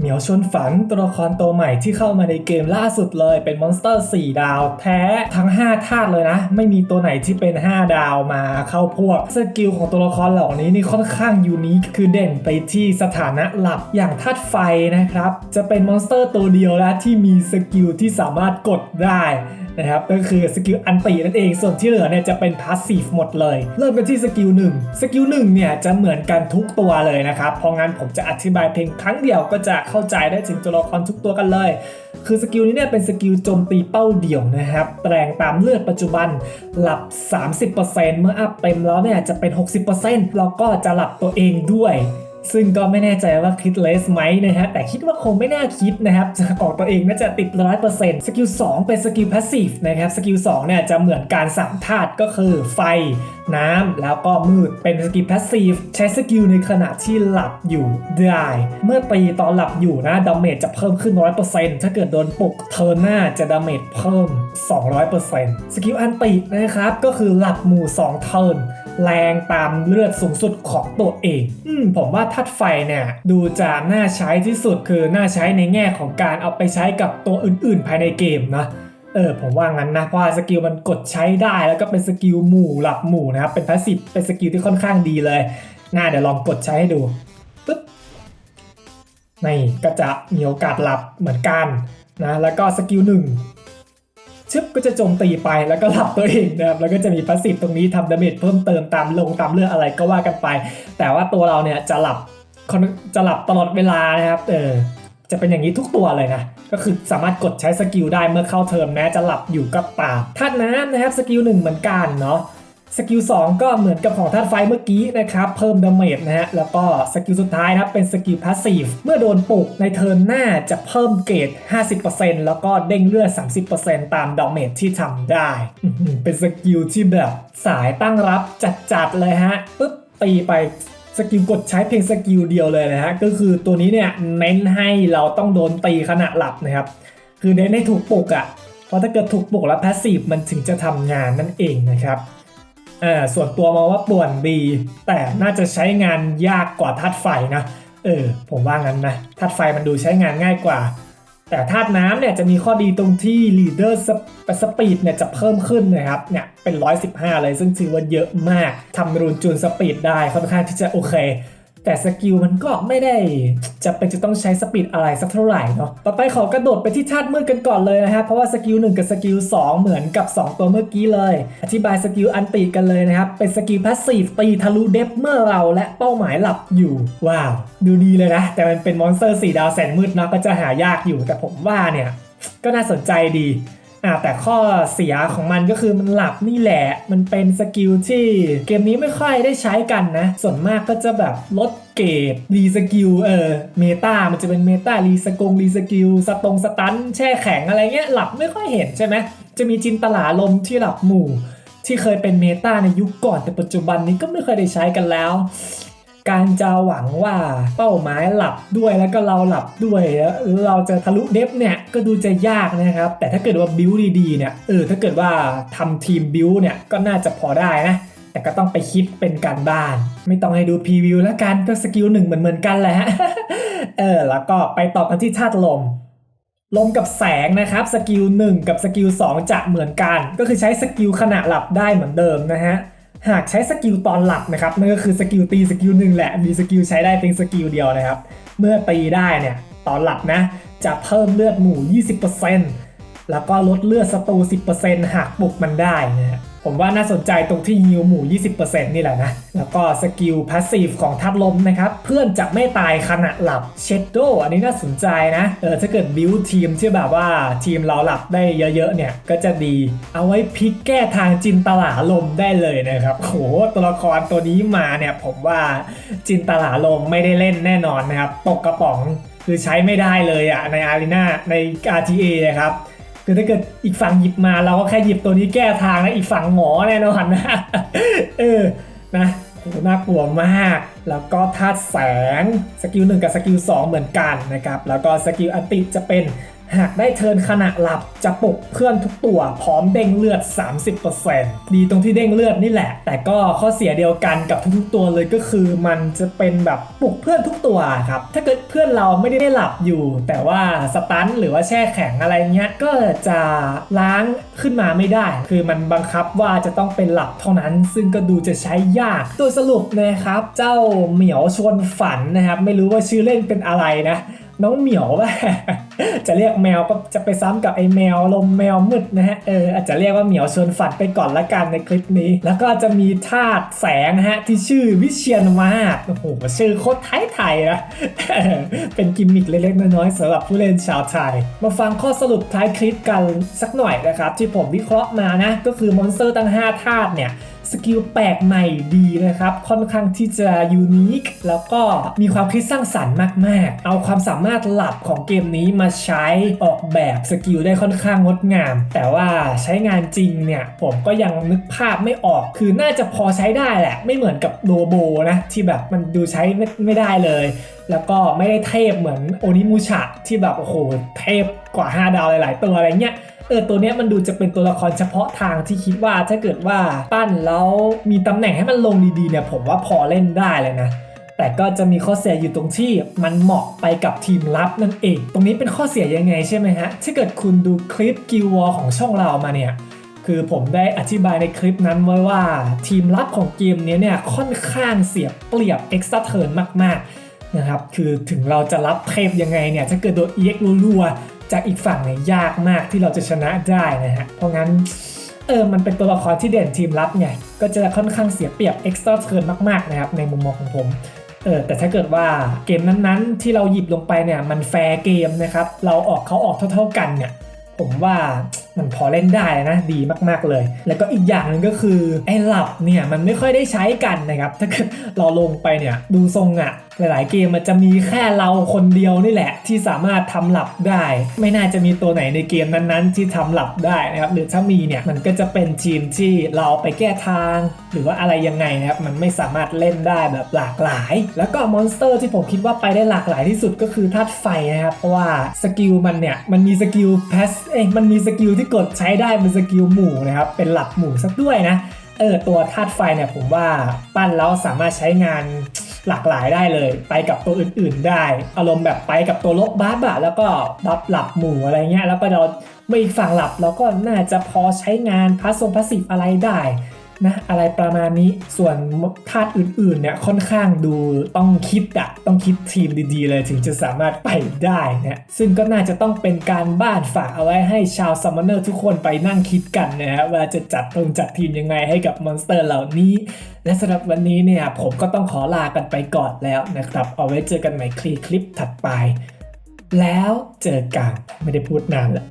เหมียวชนฝันตัวละครตัวใหม่ที่เข้ามาในเกมล่าสุดเลยเป็นมอนสเตอร์ 4 ดาว แท้ทั้ง 5 ธาตุเลยนะ ไม่มีตัวไหนที่เป็น 5 ดาวมาเข้าพวกสกิลของตัวละครเหล่านี้นี่ค่อนข้างยูนิคคือเด่นไปที่สถานะหลับอย่างธาตุไฟนะครับ จะเป็นมอนสเตอร์ตัวเดียวแล้วที่มีสกิลที่สามารถกดได้ นะครับก็คือสกิลอันตินั่นเอง ส่วนที่เหลือเนี่ยจะเป็นพาสซีฟหมดเลย เริ่มกันที่สกิลหนึ่งสกิลหนึ่งเนี่ยจะเหมือนกันทุกตัวเลยนะครับ เพราะงั้นผมจะอธิบายเพียงครั้งเดียวก็จะเข้าใจได้ถึงตัวละครทุกตัวกันเลย คือสกิลนี้เนี่ยเป็นสกิลโจมตีเป้าเดี่ยวนะครับแรงตามเลือดปัจจุบันหลับ 30%เมื่ออัพเต็มแล้วเนี่ยจะเป็น 60%แล้วก็จะหลับตัวเองด้วย ซึ่งก็ไม่แน่ใจว่าคิดเลสไหมนะฮะแต่คิดว่าคงไม่น่าคิดนะครับจะของตัวเองน่าจะติด100%สกิล2เป็นสกิลพาสซีฟนะครับสกิล2เนี่ยจะเหมือนการสามธาตุก็คือไฟน้ำแล้วก็มืดเป็นสกิลพาสซีฟใช้สกิลในขณะที่หลับอยู่ได้ เมื่อตีตอนหลับอยู่นะดาเมจจะเพิ่มขึ้น 100%ถ้าเกิดโดนปลุกเทอร์หน้าจะดาเมจเพิ่ม 200%สกิลอันตินะครับก็คือหลับหมู่ 2 เทิร์น แรงตามเลือดสูงสุดของตัวเอง อืมผมว่าทัดไฟเนี่ยดูจะน่าใช้ที่สุดคือน่าใช้ในแง่ของการเอาไปใช้กับตัวอื่นๆ ภายในเกมนะเออผมว่างั้นนะเพราะสกิลมันกดใช้ได้แล้วก็เป็นสกิลหมู่หลับหมู่นะครับเป็นพาสซีฟเป็นสกิลที่ค่อนข้างดีเลยน่าเดี๋ยวลองกดใช้ให้ดูปึ๊บนี่ก็จะมีโอกาสหลับเหมือนกันนะแล้วก็สกิลหนึ่งึบก็จะโจมตีไปแล้วก็หลับตัวเองนะครับแล้วก็จะมีพาสซีฟตรงนี้ทำดาเมจเพิ่มเติมตามลงตามเรื่องอะไรก็ว่ากันไป แต่ว่าตัวเราเนี่ยจะหลับจะหลับตลอดเวลานะครับเออจะเป็นอย่างนี้ทุกตัวเลยนะ ก็คือสามารถกดใช้สกิลได้เมื่อเข้าเทอมแม้จะหลับอยู่ก็ตามธาตุน้ำนะครับสกิลหนึ่งเหมือนกันเนาะ สกิล2ก็เหมือนกับของธาตุไฟเมื่อกี้นะครับเพิ่มดาเมจนะฮะแล้วก็สกิลสุดท้ายนะครับเป็นสกิลพาสซีฟเมื่อโดนปลุกในเทิร์นหน้าจะเพิ่มเกรด 50%แล้วก็เด้งเลือด 30%ตามดาเมจที่ทำได้ เป็นสกิลที่แบบสายตั้งรับจัดๆเลยฮะปึ๊บตีไปสกิลกดใช้เพียงสกิลเดียวเลยนะฮะก็คือตัวนี้เนี่ยเน้นให้เราต้องโดนตีขณะหลับนะครับคือเน้นให้ถูกปลุกอะ่ะเพราะถ้าเกิดถูกปลุกแล้วพาสซีฟมันถึงจะทำงานนั่นเองนะครับ อ่าส่วนตัวมองว่าป่วนดีแต่น่าจะใช้งานยากกว่าธาตุไฟนะเออผมว่างั้นนะธาตุไฟมันดูใช้งานง่ายกว่า แต่ธาตุน้ำเนี่ยจะมีข้อดีตรงที่ leader speed เนี่ยจะเพิ่มขึ้นนะครับเนี่ยเป็น 115 เลยซึ่งถือว่าเยอะมากทำรูนจูนสปีดได้ค่อนข้างที่จะโอเค แต่สกิลมันก็ไม่ได้จะเป็นจะต้องใช้สปีดอะไรสักเท่าไหร่เนาะต่อไปขอกระโดดไปที่ธาตุมืดกันก่อนเลยนะครับเพราะว่าสกิล1กับสกิล2เหมือนกับ 2 ตัวเมื่อกี้เลย อธิบายสกิลอันติกันเลยนะครับ เป็นสกิลพาสซีฟตีทะลุเดฟเมื่อเราและเป้าหมายหลับอยู่ ว้าว ดูดีเลยนะ แต่มันเป็นมอนสเตอร์4ดาวแสนมืดเนาะก็จะหายากอยู่แต่ผมว่าเนี่ยก็น่าสนใจดี อ่าแต่ข้อเสียของมันก็คือมันหลับนี่แหละ มันเป็นสกิลที่เกมนี้ไม่ค่อยได้ใช้กันนะ ส่วนมากก็จะแบบลดเกรดรีสกิลเออเมตามันจะเป็นเมตารีสกงรีสกิลสตงสตันแช่แข็งอะไรเงี้ยหลับไม่ค่อยเห็นใช่ไหมจะมีจินตลาลมที่หลับหมู่ ที่เคยเป็นเมตาในยุคก่อนแต่ปัจจุบันนี้ก็ไม่เคยได้ใช้กันแล้ว การจะหวังว่าเป้าหมายหลับด้วยแล้วก็เราหลับด้วยแล้วเราจะทะลุเดฟเนี่ยก็ดูจะยากนะครับ แต่ถ้าเกิดว่าบิวดีๆเนี่ยเออถ้าเกิดว่าทำทีมบิวเนี่ยก็น่าจะพอได้นะแต่ก็ต้องไปคิดเป็นการบ้าน ไม่ต้องให้ดูพรีวิวแล้วกันก็สกิลหนึ่งเหมือนเหมือนๆกันแหละฮะเออแล้วก็ไปต่อกันที่ธาตุลมลมกับแสงนะครับสกิล1กับสกิล2จะเหมือนกัน ก็คือใช้สกิลขณะหลับได้เหมือนเดิมนะฮะ หากใช้สกิลตอนหลับนะครับนั่นก็คือสกิลตีสกิลหนึ่งแหละมีสกิลใช้ได้เพียงสกิลเดียวนะครับ เมื่อตีได้เนี่ยตอนหลับนะจะเพิ่มเลือดหมู่ 20% แล้วก็ลดเลือดศัตรู 10%หากปลุกมันได้นะผมว่าน่าสนใจตรงที่ฮิวหมู่ 20%นี่แหละนะ แล้วก็สกิลพาสซีฟของทัดลมนะครับ เพื่อนจะไม่ตายขณะหลับเชดโดอันนี้น่าสนใจนะ เออถ้าเกิดบิวทีมที่แบบว่าทีมเราหลับได้เยอะๆเนี่ย ก็จะดี เอาไว้พลิกแก้ทางจินตลาลมได้เลยนะครับโหตัวละครตัวนี้มาเนี่ย ผมว่าจินตลาลมไม่ได้เล่นแน่นอนนะครับตกกระป๋องคือใช้ไม่ได้เลยอะในอารีนาใน RTA นะครับ คือถ้าเกิดอีกฝั่งหยิบมาเราก็แค่หยิบตัวนี้แก้ทางแล้วอีกฝั่งหมอแน่นอนนะเออนะโหน่ากลัวมาก แล้วก็ธาตุแสงสกิล1กับสกิล2เหมือนกันนะครับ แล้วก็สกิลอันติจะเป็น หากได้เทินขณะหลับจะปลุกเพื่อนทุกตัวพร้อมเด้งเลือด 30%ดีตรงที่เด้งเลือดนี่แหละ แต่ก็ข้อเสียเดียวกันกับทุกๆตัวเลยก็คือมันจะเป็นแบบปลุกเพื่อนทุกตัวครับ ถ้าเกิดเพื่อนเราไม่ได้หลับอยู่ แต่ว่าสตันหรือว่าแช่แข็งอะไรเงี้ยก็จะล้างขึ้นมาไม่ได้ คือมันบังคับว่าจะต้องเป็นหลับเท่านั้น ซึ่งก็ดูจะใช้ยากโดยสรุปนะครับ เจ้าเหมียวชวนฝันนะครับ ไม่รู้ว่าชื่อเล่นเป็นอะไรนะ น้องเหมียวว่า จะเรียกแมวก็จะไปซ้ำกับไอ้แมวลมแมวมืดนะฮะเอออาจจะเรียกว่าเหมียวชวนฝันไปก่อนละกันในคลิปนี้ แล้วก็จะมีธาตุแสงนะฮะที่ชื่อวิเชียนมาศโอ้โหชื่อโคตรไทยๆนะเป็นกิมมิคเล็กๆน้อยๆสำหรับผู้เล่นชาวไทย มาฟังข้อสรุปท้ายคลิปกันสักหน่อยนะครับ ที่ผมวิเคราะห์มานะ ก็คือมอนสเตอร์ตั้ง 5 ธาตุเนี่ย สกิลแปลกใหม่ดีนะครับ ค่อนข้างที่จะยูนิคแล้วก็มีความคิดสร้างสรรค์มาก ๆ เอาความสามารถหลับของเกมนี้มาใช้ออกแบบสกิลได้ค่อนข้างงดงาม แต่ว่าใช้งานจริงเนี่ย ผมก็ยังนึกภาพไม่ออก คือน่าจะพอใช้ได้แหละ ไม่เหมือนกับโดโบนะที่แบบมันดูใช้ไม่ไม่ได้เลย แล้วก็ไม่ได้เทพเหมือนโอนิมูชะที่แบบโอ้โหเทพกว่า 5 ดาวหลาย ๆ ตัวอะไรเงี้ย เออตัวเนี้ยมันดูจะเป็นตัวละครเฉพาะทางที่คิดว่าถ้าเกิดว่าปั้นแล้วมีตำแหน่งให้มันลงดีๆเนี่ยผมว่าพอเล่นได้เลยนะแต่ก็จะมีข้อเสียอยู่ตรงที่มันเหมาะไปกับทีมลับนั่นเอง ตรงนี้เป็นข้อเสียยังไงใช่ไหมฮะ ถ้าเกิดคุณดูคลิปกิววอของช่องเรามาเนี่ย คือผมได้อธิบายในคลิปนั้นไว้ว่า ทีมลับของเกมนี้เนี่ยค่อนข้างเสียเปรียบ Extra Turn มาก ๆ นะครับ คือถึงเราจะรับเทพยังไงเนี่ย ถ้าเกิดโดน EX รัวๆ จากอีกฝั่งเนี่ยยากมากที่เราจะชนะได้นะฮะ เพราะงั้นเออมันเป็นตัวละครที่เด่นทีมลับไงก็จะค่อนข้างเสียเปรียบ Extra Turn มากๆนะครับในมุมมองของผมเออแต่ถ้าเกิดว่าเกมนั้นๆ ที่เราหยิบลงไปเนี่ยมันแฟร์เกมนะครับเราออกเขาออกเท่า ๆกันเนี่ยผมว่ามันพอเล่นได้นะดีมากๆเลย แล้วก็อีกอย่างหนึ่งก็คือไอ้หลับเนี่ยมันไม่ค่อยได้ใช้กันนะครับถ้าเกิดเราลงไปเนี่ยดูทรงอะ หลาย ๆ เกมมันจะมีแค่เราคนเดียวนี่แหละ ที่สามารถทำหลับได้ ไม่น่าจะมีตัวไหนในเกมนั้น ๆ ที่ทำหลับได้นะครับหรือถ้ามีเนี่ยมันก็จะเป็นทีมที่เราไปแก้ทาง หรือว่าอะไรยังไงนะครับมันไม่สามารถเล่นได้แบบหลากหลาย แล้วก็มอนสเตอร์ที่ผมคิดว่าไปได้หลากหลายที่สุดก็คือธาตุไฟนะครับเพราะว่าสกิลมันเนี่ยมันมีสกิลแพสเองมันมีสกิลที่กดใช้ได้เป็นสกิลหมู่นะครับเป็นหลับหมู่สักด้วยนะเออตัวธาตุไฟเนี่ยผมว่าปั้นแล้วสามารถใช้งาน หลากหลายได้เลย ไปกับตัวอื่น ๆ ได้ อารมณ์แบบไปกับตัวลบบัฟอะแล้วก็บัฟหลับหมู่อะไรเงี้ยแล้วก็เราเมื่ออีกฝั่งหลับเราก็น่าจะพอใช้งานพัสซงพัสซีฟอะไรได้ นะอะไรประมาณนี้ส่วนธาตุอื่นๆเนี่ยค่อนข้างดูต้องคิดอะต้องคิดทีมดีๆเลยถึงจะสามารถไปได้นะซึ่งก็น่าจะต้องเป็นการบ้านฝากเอาไว้ให้ชาวซัมมอนเนอร์ทุกคนไปนั่งคิดกันนะฮะว่าจะจัดตรงจัดทีมยังไงให้กับมอนสเตอร์เหล่านี้ และสำหรับวันนี้เนี่ยผมก็ต้องขอลากันไปก่อนแล้วนะครับ เอาไว้เจอกันใหม่คลีคลิปถัดไป แล้วเจอกันไม่ได้พูดนานละ